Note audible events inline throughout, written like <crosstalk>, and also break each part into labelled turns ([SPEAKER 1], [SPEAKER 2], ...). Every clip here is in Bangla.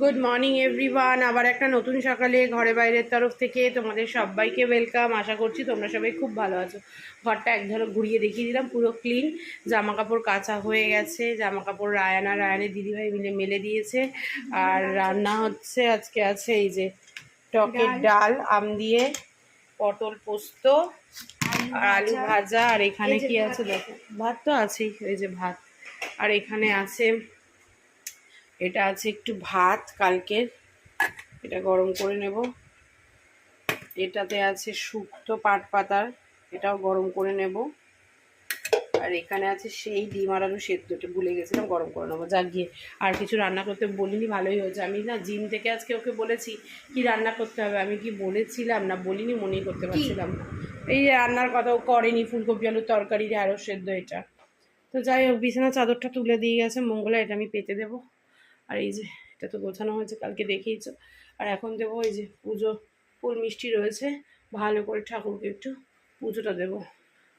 [SPEAKER 1] গুড মর্নিং এভরিওয়ান আবার একটা নতুন সকালে ঘরে বাইরের তরফ থেকে তোমাদের সবাইকে ওয়েলকাম আশা করছি তোমরা সবাই খুব ভালো আছো। ঘরটা এক ধরো ঘুরিয়ে দেখিয়ে দিলাম পুরো ক্লিন জামা কাপড় কাঁচা হয়ে গেছে। জামা কাপড় রায়ানা রায়ানের দিদিভাই মিলে মেলে দিয়েছে। আর রান্না হচ্ছে আজকে আছে এই যে টকের ডাল। আম দিয়ে পটল পোস্ত আর আলু ভাজা। আর এখানে কি আছে দেখো? ভাত তো আছেই ওই যে ভাত। আর এখানে আছে এটা আছে একটু ভাত কালকের এটা গরম করে নেব। এটাতে আছে শুক্তো পাট পাতার, এটাও গরম করে নেব। আর এখানে আছে সেই ডিম আর আলু সেদ্ধটা ভুলে গেছিলাম, গরম করে নেব। যা গিয়ে, আর কিছু রান্না করতে বলিনি, ভালোই হয়েছে। আমি না জিম থেকে আজকে ওকে বলেছি, কি রান্না করতে হবে? আমি কি বলেছিলাম না বলিনি, মনেই করতে পারছিলাম এই রান্নার কথাও করেনি, ফুলকপি আলুর তরকারি, ঢ্যাঁড়স সেদ্ধ, এটা। তো যাই হোক, বিছানা চাদরটা তুলে দিয়ে গেছে মঙ্গলা এটা আমি পেতে দেবো। আর এই যে, এটা তো গোছানো হয়েছে, কালকে দেখিয়েছো আর এখন দেবো এই যে পুজো, ফুল মিষ্টি রয়েছে। ভালো করে ঠাকুরকে একটু পুজোটা দেবো।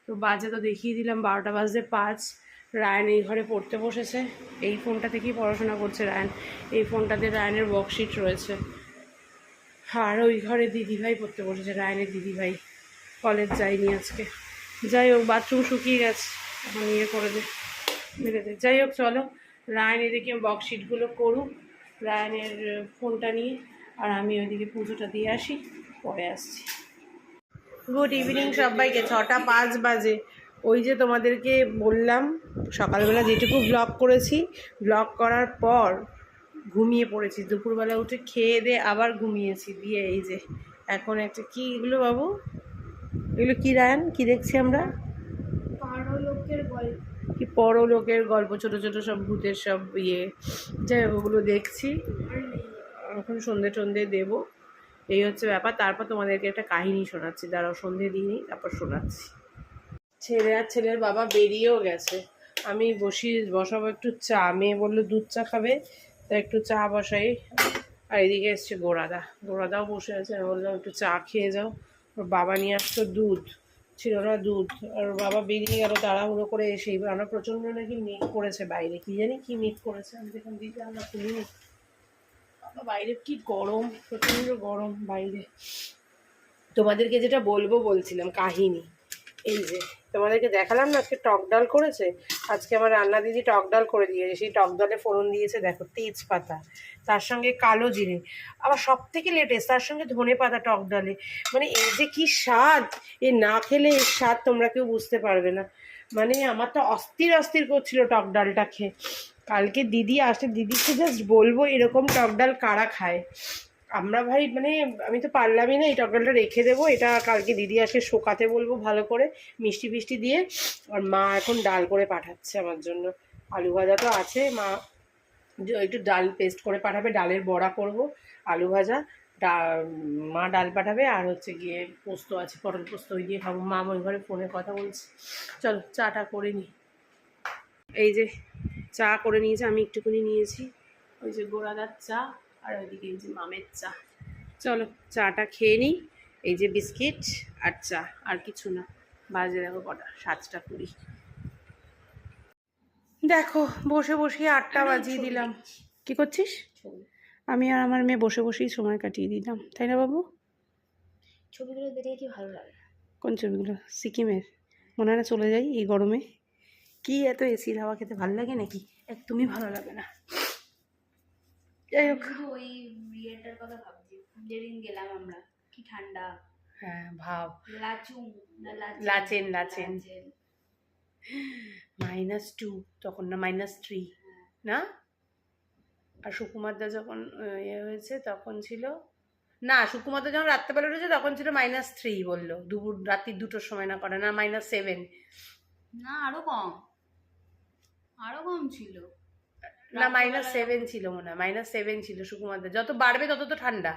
[SPEAKER 1] তো বাজে তো দেখিয়ে দিলাম, বারোটা বাজতে পাঁচ। রায়ন এই ঘরে পড়তে বসেছে। এই ফোনটা থেকেই পড়াশোনা করছে রায়ন। এই ফোনটাতে রায়নের ওয়ার্কশিট রয়েছে। আর ওই ঘরে দিদিভাই পড়তে বসেছে, রায়নের দিদিভাই। কলেজ যায়নি আজকে। যাই হোক বাথরুম শুকিয়ে গেছে। এখন ইয়ে করে দে, মেরে দে। যাই হোক, চলো। রায়ন এদিকে বক্সিটগুলো করুক রায়নের ফোনটা নিয়ে আর আমি ওইদিকে পুজোটা দিয়ে আসি পরে আসছি। গুড ইভিনিং সবাইকে ছটা পাঁচ বাজে। ওই যে তোমাদেরকে বললাম সকালবেলা যেটুকু ব্লগ করেছি ব্লগ করার পর ঘুমিয়ে পড়েছি। দুপুরবেলা উঠে খেয়ে দিয়ে আবার ঘুমিয়েছি দিয়ে এই যে এখন একটা কি এগুলো বাবু? এগুলো কী রায়ন? কী দেখছি আমরা?
[SPEAKER 2] পারলোকের গল্প।
[SPEAKER 1] কি পরলোকের গল্প, ছোট ছোট সব ভূতের সব ইয়ে যাই ওগুলো দেখছি। এখন সন্ধে টন্ধে দেব। এই হচ্ছে ব্যাপার। তারপর তোমাদেরকে একটা কাহিনী শোনাচ্ছি। দাঁড়াও, সন্ধে দিইনি তারপর শোনাচ্ছি। ছেলে আর ছেলের বাবা বেরিয়েও গেছে। আমি বসি, বসাবো একটু চা। মেয়ে বলল, দুধ চা খাবে? তা একটু চা বসাই। আর এদিকে এসছে গোড়াদা গোড়াদাও বসে আছে। আমি বললাম, একটু চা খেয়ে যাও। ওর বাবা নিয়ে আসতো দুধ। ছিল না দুধ। আর বাবা বেরিয়ে গেল তাড়াহুড়ো করে এসে আমরা প্রচণ্ড নাকি মিট করেছে বাইরে। কি জানি কি মিট করেছে আমি দেখুন দিদি আমরা বাবা, বাইরে কি গরম প্রচণ্ড গরম বাইরে। তোমাদেরকে যেটা বলব বলছিলাম কাহিনী। এই যে, তোমাদেরকে দেখালাম না, আজকে টক ডাল করেছে? আজকে আমার রান্না দিদি টক ডাল করে দিয়েছে, সেই টক ডালে ফোড়ন দিয়েছে, দেখো, তেজপাতা, তার সঙ্গে কালো জিরে। আবার সব থেকে লেটেস্ট তার সঙ্গে ধনে পাতা টক ডালে। মানে এই যে কি স্বাদ! এ না খেলে এর স্বাদ তোমরা কেউ বুঝতে পারবে না। মানে আমার তো অস্থির অস্থির করছিল টক ডালটা খেয়ে। কালকে দিদি আসে, দিদিকে জাস্ট বলব এরকম টক ডাল কারা খায়? আমরা ভাই মানে আমি তো পারলামই না এই টক ডালটা রেখে দেবো। এটা কালকে দিদি আসে শোকাতে বলব ভালো করে, মিষ্টি ফিষ্টি দিয়ে। আর মা এখন ডাল করে পাঠাচ্ছে আমার জন্য। আলু ভাজা তো আছে, মা একটু ডাল পেস্ট করে পাঠাবে, ডালের বড়া করব, আলু ভাজা। ডা, মা ডাল পাঠাবে, আর হচ্ছে গিয়ে পোস্ত আছে, পটল পোস্ত ওই দিয়ে খাব। মা ওই ঘরে ফোনে কথা বলছে। চলো, চাটা করে নিই এই যে চা করে নিয়েছে, আমি একটুখানি নিয়েছি। ওই যে গোড়াদার চা। আর ওইদিকে এই যে মামের চা। চলো চাটা খেয়ে নিই। এই যে বিস্কিট আর চা আর কিছু না। বাজে দেখো কটা সাতটা কুড়ি। দেখো বসে বসে আটটা বাজিয়ে দিলাম। কি করছিস? আমি আর আমার মেয়ে বসে বসেই সময় কাটিয়ে দিলাম। তাই না বাবু?
[SPEAKER 2] ছবিগুলো দেখে কি ভালো লাগে?
[SPEAKER 1] কোন ছবিগুলো? সিকিমের। মনে হয় না চলে যাই এই গরমে। কি এত এসির হাওয়া খেতে ভালো লাগে নাকি? একদমই ভালো লাগে না। যাই হোক।
[SPEAKER 2] ওই ইয়েটার কথা ভাবছি। যেদিন গেলাম আমরা কি ঠান্ডা।
[SPEAKER 1] হ্যাঁ ভাব।
[SPEAKER 2] লাচুং লাচেন
[SPEAKER 1] লাচেন। মাইনাস টু তখন না মাইনাস থ্রি না? আর সুকুমারদা যখন ইয়ে হয়েছে তখন ছিল না সুকুমারদা যখন রাত্রেবেলা উঠেছে তখন ছিল মাইনাস থ্রি বলল। দুপুর রাত্রি দুটোর সময় না করে না মাইনাস সেভেন।
[SPEAKER 2] না আরও কম। আরও কম ছিল।
[SPEAKER 1] না মাইনাস সেভেন ছিল মনে হয় মাইনাস সেভেন ছিল সুকুমারদা যত বাড়বে তত তো ঠান্ডা।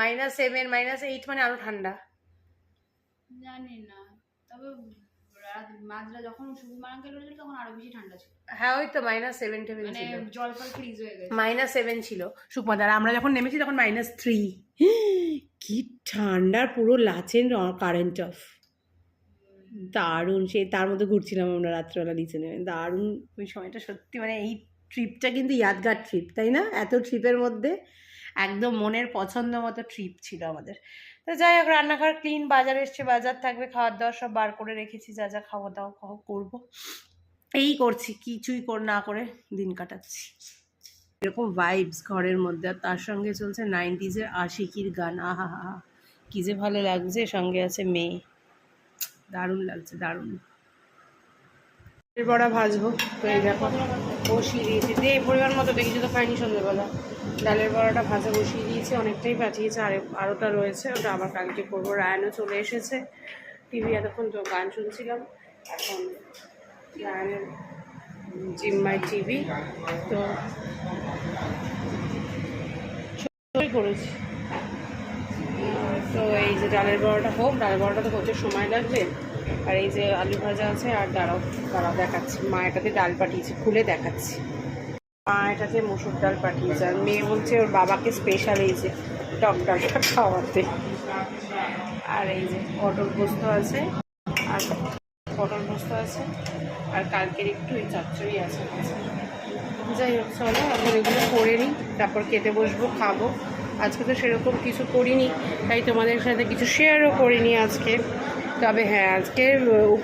[SPEAKER 1] মাইনাস সেভেন মাইনাস এইট মানে আরও ঠান্ডা।
[SPEAKER 2] জানি না তবে মাঝরা যখন সুকুমার আঙ্কেল উঠেছিল তখন আরও বেশি ঠান্ডা ছিল।
[SPEAKER 1] হ্যাঁ ওই তো মাইনাস সেভেন টেভেন ছিল।
[SPEAKER 2] জল ফল ফ্রিজ হয়ে গেছে।
[SPEAKER 1] মাইনাস সেভেন ছিল সুকুমারদার। আমরা যখন নেমেছি তখন মাইনাস থ্রি <gasps> কি ঠান্ডার পুরো লাচেন কারেন্ট অফ দারুণ সেই তার মধ্যে ঘুরছিলাম আমরা রাত্রেবেলা নিচে দারুণ। ওই সময়টা সত্যি মানে এই ট্রিপটা কিন্তু ইয়াদগার ট্রিপ, তাই না? এত ট্রিপের মধ্যে একদম মনের পছন্দ মতো ট্রিপ ছিল আমাদের। তো যাই হোক, রান্নাঘর ক্লিন, বাজার এসছে, বাজার থাকবে খাওয়ার দাওয়ার সব বার করে রেখেছি, যা যা খাওয়া দাওয়া খাওয়া করব। এই করছি, কিছুই কর, না করে দিন কাটাচ্ছি। এরকম ভাইবস ঘরের মধ্যে, আর তার সঙ্গে চলছে নাইনটিজের আশিকির গান। আহা হা কী যে ভালো লাগছে, সঙ্গে আছে মেয়ে। দারুণ লাগছে, দারুণ। বড়া ভাজবো এই দেখো, বসিয়ে দিয়েছি। দে, পরিমাণ মতো দেখি তো খাইনি সন্ধ্যেবেলা ডালের বড়াটা ভাজা বসিয়ে দিয়েছি, অনেকটাই পাঠিয়েছে, আর আরোটা রয়েছে, ওটা আবার কালকে করব। রায়নও চলে এসেছে। টিভি এতক্ষণ তো গান শুনছিলাম, এখন রায়নের জিম্মাই টিভি, তো করেছি। তো এই যে ডালের বড়াটা হোক, ডালের বড়াটা তো প্রচুর সময় লাগবে। আর এই যে আলু ভাজা আছে, আর দাঁড়াও দাঁড়াও, দেখাচ্ছি। মা এটাতে ডাল পাঠিয়েছে, খুলে দেখাচ্ছি। মা এটাতে মুসুর ডাল পাঠিয়েছে, আর মেয়ে বলছে ওর বাবাকে স্পেশাল এই যে টক ডালটা খাওয়াতে। আর এই যে পটল পোস্ত আছে, আর পটল পোস্ত আছে, আর কালকের একটু এই চচ্চড়ি আছে। যাই হোক, চলো এখন এগুলো করে নিই, তারপর খেতে বসবো, খাব। আজকে তো সেরকম কিছু করিনি তাই তোমাদের সাথে কিছু শেয়ারও করিনি আজকে। তবে হ্যাঁ আজকে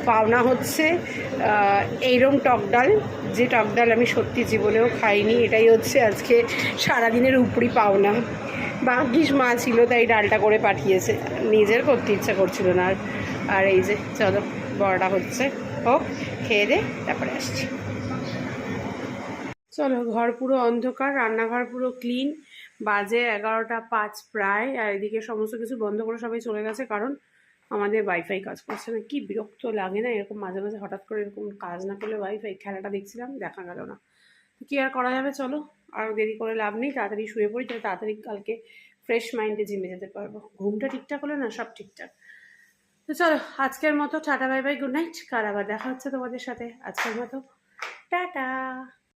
[SPEAKER 1] পাওনা হচ্ছে আহ, এইরকম টক ডাল যে টক ডাল আমি সত্যি জীবনেও খাইনি এটাই হচ্ছে আজকে সারাদিনের উপরি পাওনা। ভাগ্যিস মা ছিল তাই ডালটা করে পাঠিয়েছে। নিজের করতে ইচ্ছা করছিল না আর আর এই যে চলো বড়টা হচ্ছে। হোক খেয়ে দে তারপরে আসছি। চলো ঘর পুরো অন্ধকার রান্নাঘর পুরো ক্লিন বাজে এগারোটা পাঁচ প্রায়, আর এদিকে সমস্ত কিছু বন্ধ করে সবাই চলে গেছে কারণ আমাদের ওয়াইফাই কাজ করছে না। কি বিরক্ত লাগে না এরকম মাঝে মাঝে হঠাৎ করে এরকম কাজ না করলে ওয়াইফাই খেলাটা দেখছিলাম, দেখা গেল না। কি আর করা যাবে? চলো, আর দেরি করে লাভ নেই, তাড়াতাড়ি শুয়ে পড়ি, তাহলে তাড়াতাড়ি কালকে ফ্রেশ মাইন্ডে জিমে যেতে পারব। ঘুমটা ঠিকঠাক হলে না? সব ঠিকঠাক। তো চলো, আজকের মতো tata bye bye good night কাল আবার দেখা হচ্ছে তোমাদের সাথে। আজকের মতো, টাটা।